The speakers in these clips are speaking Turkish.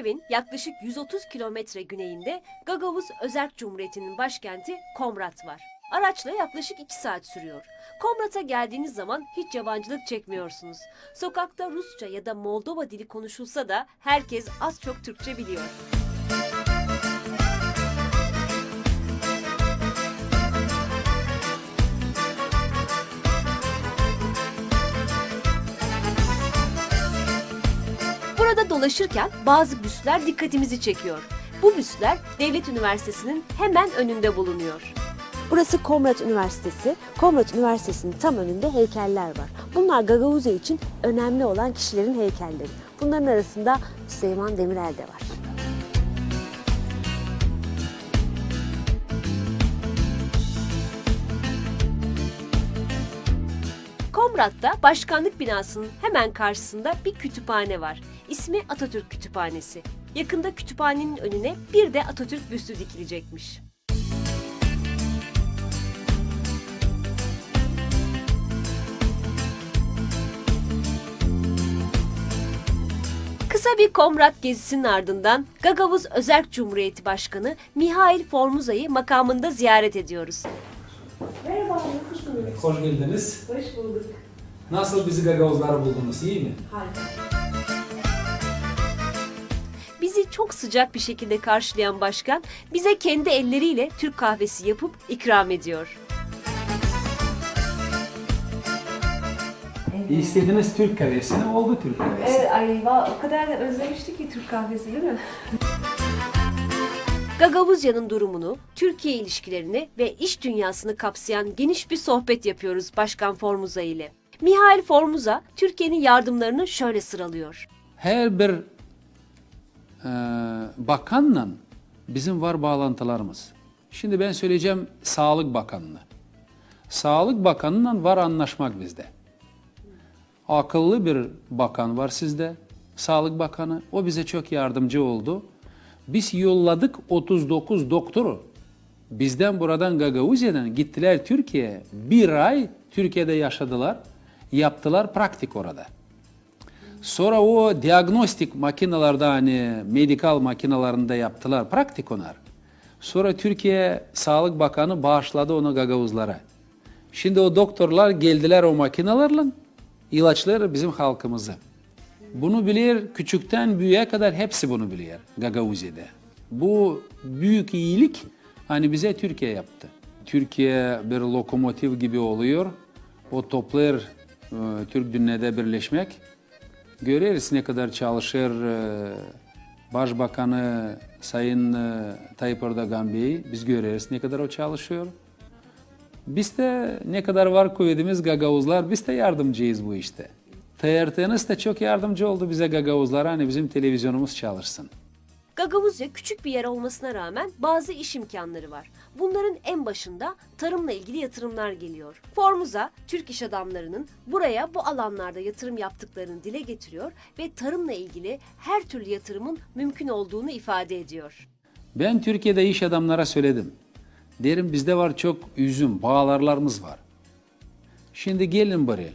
Kiev'in yaklaşık 130 kilometre güneyinde Gagavuz Özerk Cumhuriyeti'nin başkenti Komrat var. Araçla yaklaşık 2 saat sürüyor. Komrat'a geldiğiniz zaman hiç yabancılık çekmiyorsunuz. Sokakta Rusça ya da Moldova dili konuşulsa da herkes az çok Türkçe biliyor. Dolaşırken bazı büsler dikkatimizi çekiyor. Bu büsler Devlet Üniversitesi'nin hemen önünde bulunuyor. Burası Komrat Üniversitesi. Komrat Üniversitesi'nin tam önünde heykeller var. Bunlar Gagavuzya için önemli olan kişilerin heykelleri. Bunların arasında Süleyman Demirel de var. Komrat'ta başkanlık binasının hemen karşısında bir kütüphane var. İsmi Atatürk Kütüphanesi. Yakında kütüphanenin önüne bir de Atatürk büstü dikilecekmiş. Kısa bir Komrat gezisinin ardından Gagavuz Özerk Cumhuriyeti Başkanı Mihail Formuza'yı makamında ziyaret ediyoruz. Merhaba, nasılsınız? Hoş geldiniz. Hoş bulduk. Nasıl bizi Gagavuzlar buldunuz? İyi mi? Harika. Bizi çok sıcak bir şekilde karşılayan başkan bize kendi elleriyle Türk kahvesi yapıp ikram ediyor. İstediğiniz Türk kahvesini oldu Türk kahvesi. Evet, ay va- o kadar da özlemiştik ki Türk kahvesi değil mi? Gagavuzya'nın durumunu, Türkiye ilişkilerini ve iş dünyasını kapsayan geniş bir sohbet yapıyoruz Başkan Formuza ile. Mihail Formuza, Türkiye'nin yardımlarını şöyle sıralıyor. Her bir e, bakanla bizim var bağlantılarımız. Şimdi ben söyleyeceğim Sağlık Bakanlığı. Sağlık Bakanı'nla var anlaşmak bizde. Akıllı bir bakan var sizde. Sağlık Bakanı. O bize çok yardımcı oldu. Biz yolladık 39 doktoru. Bizden buradan Gagavuzya'dan gittiler Türkiye'ye. Bir ay Türkiye'de yaşadılar. Yaptılar praktik orada. Sonra o diagnostik makinalarda hani medikal makinalarında yaptılar praktik onlar. Sonra Türkiye Sağlık Bakanı bağışladı onu Gagavuzlara. Şimdi o doktorlar geldiler o makinalarla ilaçlar bizim halkımızı. Bunu bilir küçükten büyüğe kadar hepsi bunu biliyor Gagavuzya'da. Bu büyük iyilik hani bize Türkiye yaptı. Türkiye bir lokomotiv gibi oluyor. O toplar e, Türk dünyada birleşmek. Göreriz ne kadar çalışır e, Başbakanı Sayın e, Tayyip Erdoğan Bey. Biz göreriz ne kadar o çalışıyor. Biz de ne kadar var kuvvetimiz Gagavuzlar, biz de yardımcıyız bu işte. TRT'niz de çok yardımcı oldu bize Gagavuzlar, hani bizim televizyonumuz çalışsın. Gagavuzya küçük bir yer olmasına rağmen bazı iş imkanları var. Bunların en başında tarımla ilgili yatırımlar geliyor. Formuza, Türk iş adamlarının buraya bu alanlarda yatırım yaptıklarını dile getiriyor ve tarımla ilgili her türlü yatırımın mümkün olduğunu ifade ediyor. Ben Türkiye'de iş adamlara söyledim. Derim bizde var çok üzüm, bağlarlarımız var. Şimdi gelin buraya.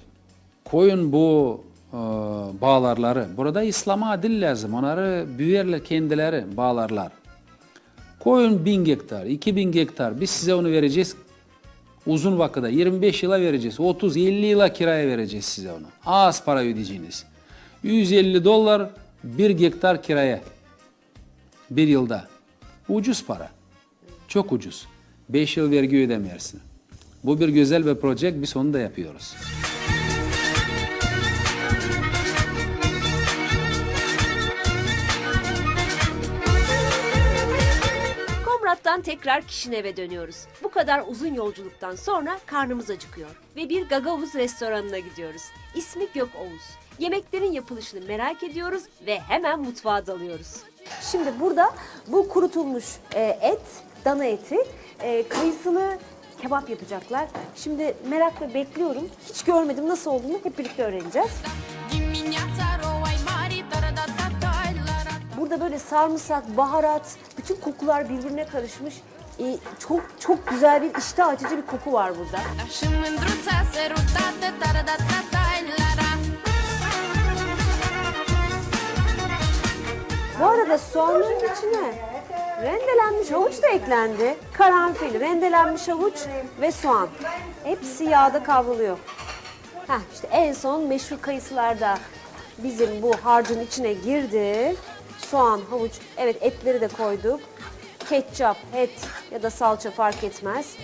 Koyun bu e, bağlarları. Burada İslam'a adil lazım. Onları büyürler kendileri bağlarlar. Koyun bin hektar, 2000 hektar. Biz size onu vereceğiz. Uzun vakıda 25 yıla vereceğiz. 30-50 yıla kiraya vereceğiz size onu. Az para ödeyeceğiniz. 150 dolar bir hektar kiraya. Bir yılda. Ucuz para. Çok ucuz. 5 yıl vergi ödemeyersin. Bu bir güzel bir proje. Biz onu da yapıyoruz. Komrat'tan tekrar Kişinev'e dönüyoruz. Bu kadar uzun yolculuktan sonra karnımız acıkıyor ve bir Gagavuz restoranına gidiyoruz. İsmi Gök Oğuz. Yemeklerin yapılışını merak ediyoruz ve hemen mutfağa dalıyoruz. Şimdi burada bu kurutulmuş e, et, dana eti, e, kayısılı kebap yapacaklar. Şimdi merakla bekliyorum. Hiç görmedim nasıl olduğunu hep birlikte öğreneceğiz. Burada böyle sarımsak, baharat, bütün kokular birbirine karışmış. E, çok çok güzel bir iştah açıcı bir koku var burada. Bu arada soğanların içine rendelenmiş havuç da eklendi. Karanfil, rendelenmiş havuç ve soğan. Hepsi yağda kavruluyor. Heh, işte en son meşhur kayısılar da bizim bu harcın içine girdi. Soğan, havuç, evet etleri de koyduk. Ketçap, et ya da salça fark etmez.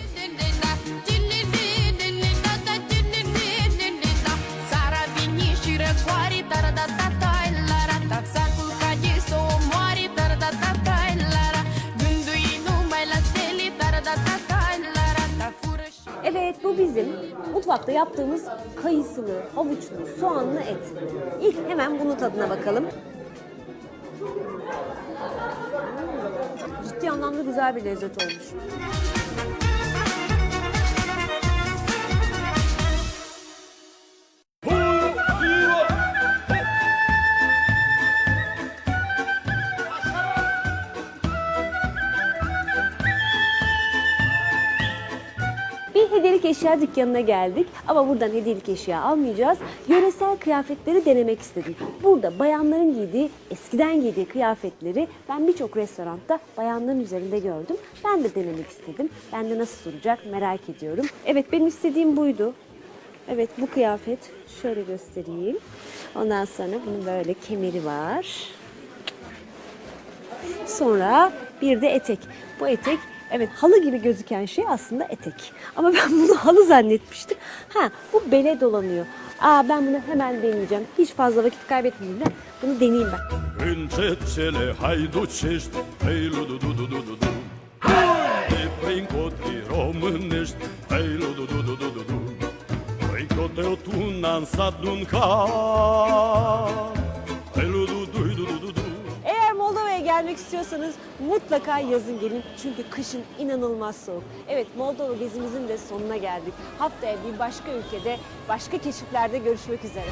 Evet bu bizim mutfakta yaptığımız kayısılı, havuçlu, soğanlı et. İlk hemen bunun tadına bakalım. Ciddi anlamda güzel bir lezzet olmuş. Eşya dükkanına geldik ama buradan hediyelik eşya almayacağız. Yöresel kıyafetleri denemek istedim. Burada bayanların giydiği, eskiden giydiği kıyafetleri ben birçok restoranda bayanların üzerinde gördüm. Ben de denemek istedim. Ben de nasıl duracak merak ediyorum. Evet benim istediğim buydu. Evet bu kıyafet şöyle göstereyim. Ondan sonra bunun böyle kemeri var. Sonra bir de etek. Bu etek evet halı gibi gözüken şey aslında etek. Ama ben bunu halı zannetmiştim. Ha bu bele dolanıyor. Aa ben bunu hemen deneyeceğim. Hiç fazla vakit kaybetmeyeyim de bunu deneyeyim ben. Încet cele haiducești, hei lu du du du du du du De prin cotri românești, hei lu du du du du du du Păi coteu tu n-am sat d'un cap gelmek istiyorsanız mutlaka yazın gelin. Çünkü kışın inanılmaz soğuk. Evet Moldova gezimizin de sonuna geldik. Haftaya bir başka ülkede, başka keşiflerde görüşmek üzere.